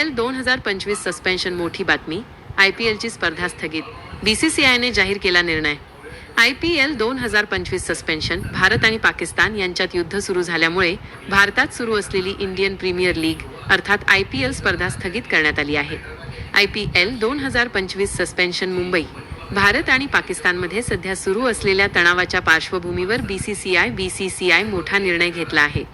L दोन हजार पंचवीस सस्पेन्शन मोठी बातमी. आय पी एलची स्पर्धा स्थगित. आयने जाहीर केला निर्णय. आय पी एल दोन हजार पंचवीस सस्पेन्शन भारत आणि पाकिस्तान यांच्यात युद्ध सुरू झाल्यामुळे भारतात सुरू असलेली इंडियन प्रीमियर लीग अर्थात आय पी एल स्पर्धा स्थगित करण्यात आली आहे. आय पी एल दोन हजार पंचवीस सस्पेन्शन मुंबई. भारत आणि पाकिस्तानमध्ये सध्या सुरू असलेल्या तणावाच्या पार्श्वभूमीवर B C C I B C C I मोठा निर्णय घेतला आहे.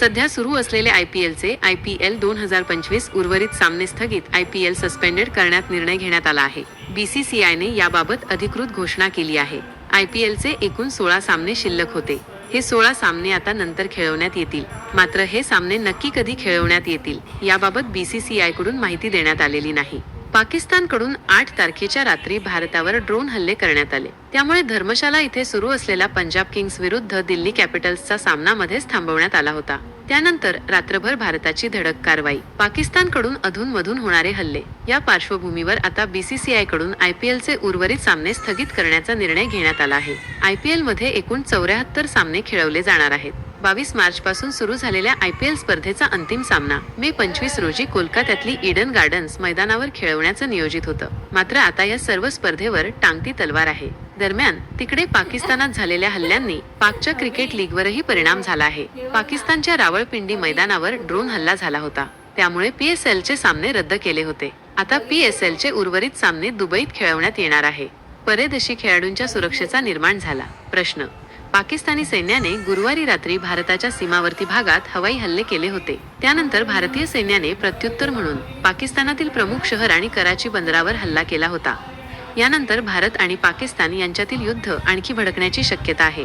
सध्या सुरू असलेले आय पी एलचे आय पी एल दोन हजार पंचवीस उर्वरित सामने स्थगित आय पी एल सस्पेंडेड करण्यात निर्णय घेण्यात आला आहे. बीसीसीआयने याबाबत अधिकृत घोषणा केली आहे. आय पी एलचे एकूण सोळा सामने शिल्लक होते. हे सोळा सामने आता नंतर खेळवण्यात येतील. मात्र हे सामने नक्की कधी खेळवण्यात येतील याबाबत बीसीसीआयकडून माहिती देण्यात आलेली नाही. पाकिस्तानकडून आठ तारखेच्या रात्री भारतावर ड्रोन हल्ले करण्यात आले. त्यामुळे धर्मशाला इथे सुरू असलेला पंजाब किंग्स विरुद्ध दिल्ली कॅपिटल्सचा सामना मध्येच थांबवण्यात आला होता. त्यानंतर रात्रभर भारताची धडक कारवाई. पाकिस्तानकडून अधूनमधून होणारे हल्ले. या पार्श्वभूमीवर आता बीसीसीआयकडून आयपीएलचे उर्वरित सामने स्थगित करण्याचा निर्णय घेण्यात आला आहे. आयपीएलमध्ये एकूण चौऱ्याहत्तर सामने खेळवले जाणार आहेत. बावीस मार्च पासून सुरू झालेल्या आय पी एल स्पर्धेचा अंतिम सामना. मे पंचवीस रोजी कोलकात्यातली ईडन गार्डन्स मैदानावर खेळवण्याचं नियोजित होतं. मात्र आता या सर्व स्पर्धेवर टांगती तलवार आहे. दरम्यान तिकडे पाकिस्तानात झालेल्या हल्ल्यांनी पाकच्या क्रिकेट लीगवरही परिणाम झाला आहे. पाकिस्तानच्या रावळपिंडी मैदानावर ड्रोन हल्ला झाला होता. त्यामुळे पीएसएल चे सामने रद्द केले होते. आता पीएसएल चे उर्वरित सामने दुबईत खेळवण्यात येणार आहे. परदेशी खेळाडूंच्या सुरक्षेचा निर्माण झाला. प्रश्न पाकिस्तानी सैन्याने गुरुवारी रात्री भारताच्या सीमावर्ती भागात हवाई हल्ले केले होते. त्यानंतर भारतीय सैन्याने प्रत्युत्तर म्हणून पाकिस्तानातील प्रमुख शहर आणि कराची बंदरावर हल्ला केला होता. यानंतर भारत आणि पाकिस्तान यांच्यातील युद्ध आणखी भडकण्याची शक्यता आहे.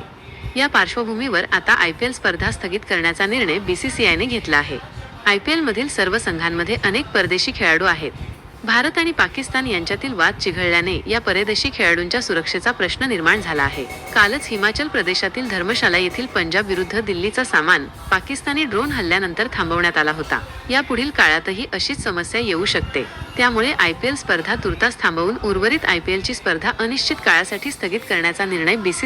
या पार्श्वभूमीवर आता आय पी एल स्पर्धा स्थगित करण्याचा निर्णय बीसीसीआयने घेतला आहे. आय पी एलमधील सर्व संघांमध्ये अनेक परदेशी खेळाडू आहेत. भारत आणि पाकिस्तान यांच्यातील वाद चिघळल्याने या परदेशी खेळाडूंच्या सुरक्षेचा प्रश्न निर्माण झाला आहे. कालच हिमाचल प्रदेशातील धर्मशाला येथील पंजाब विरुद्ध दिल्लीचा सामान पाकिस्तानी ड्रोन हल्ल्यानंतर थांबवण्यात आला होता. या पुढील काळातही अशीच समस्या येऊ शकते. त्यामुळे आयपीएल स्पर्धा तुर्तास थांबवून उर्वरित आयपीएलची स्पर्धा अनिश्चित काळासाठी स्थगित करण्याचा निर्णय बीसी